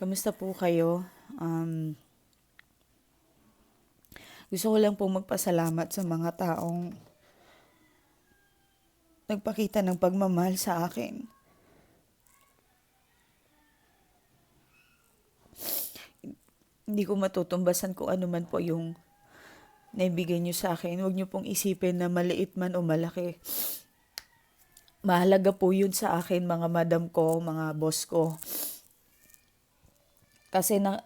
Kamusta po kayo? Um, gusto ko lang po magpasalamat sa mga taong nagpakita ng pagmamahal sa akin. Hindi ko matutumbasan kung ano man po yung naibigay niyo sa akin. Huwag niyo pong isipin na maliit man o malaki. Mahalaga po yun sa akin, mga madam ko, mga boss ko. Kasi na,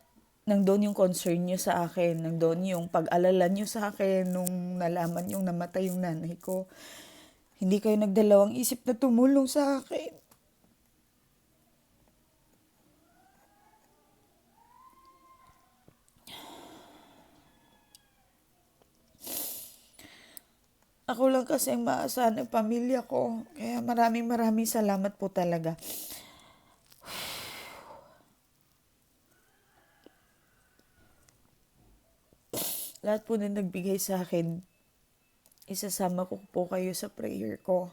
nandun yung concern niyo sa akin, nandun yung pag-alala niyo sa akin nung nalaman yung namatay yung nanay ko. Hindi kayo nagdalawang isip na tumulong sa akin. Ako lang kasi ang maasahan ng pamilya ko. Kaya maraming maraming salamat po talaga. Lahat po na nagbigay sa akin, isasama ko po kayo sa prayer ko.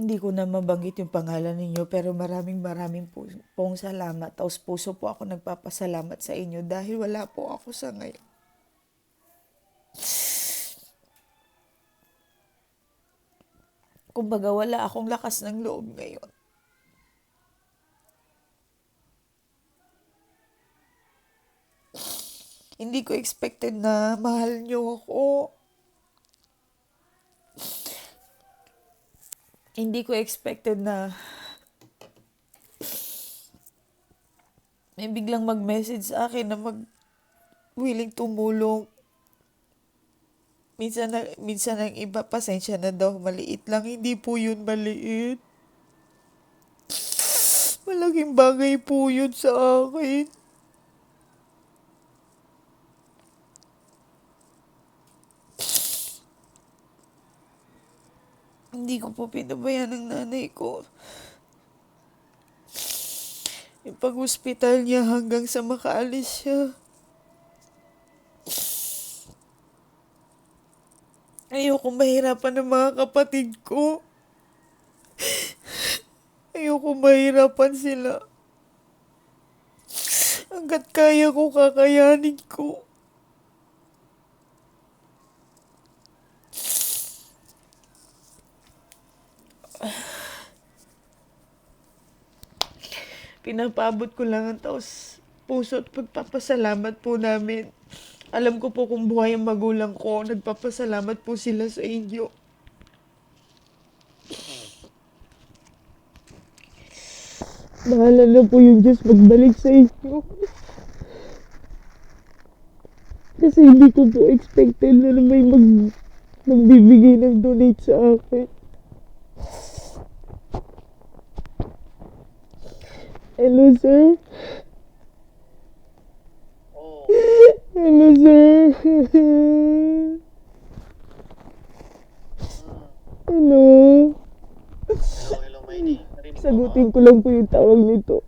Hindi ko na mabanggit yung pangalan ninyo pero maraming maraming po, pong salamat. Taos puso po ako nagpapasalamat sa inyo dahil wala po ako sa ngayon. Kumbaga wala akong lakas ng loob ngayon. Hindi ko expected na mahal niyo ako. Hindi ko expected na may biglang mag-message sa akin na mag willing tumulong. Minsan, na, minsan ang iba, pasensya na daw, maliit lang. Hindi po yun maliit. Malaking bagay po yun sa akin. Hindi ko po pinabayaan ng nanay ko. Yung pag-hospital niya hanggang sa makaalis siya. Ayoko mahirapan ng mga kapatid ko. Ayoko mahirapan sila. Hanggat kaya ko, kakayanin ko. Pinapabot ko lang ang taos puso at pagpapasalamat po namin. Alam ko po kung buhay ang magulang ko, nagpapasalamat po sila sa inyo. Bahala na po yung Diyos magbalik sa inyo. Kasi hindi ko po expected na may mag, magbibigay ng donate sa akin. Hello, sir. Oo. Hello, sir. Hello. Hello, hello, Maini. Sagutin ko lang po yung tawag nito.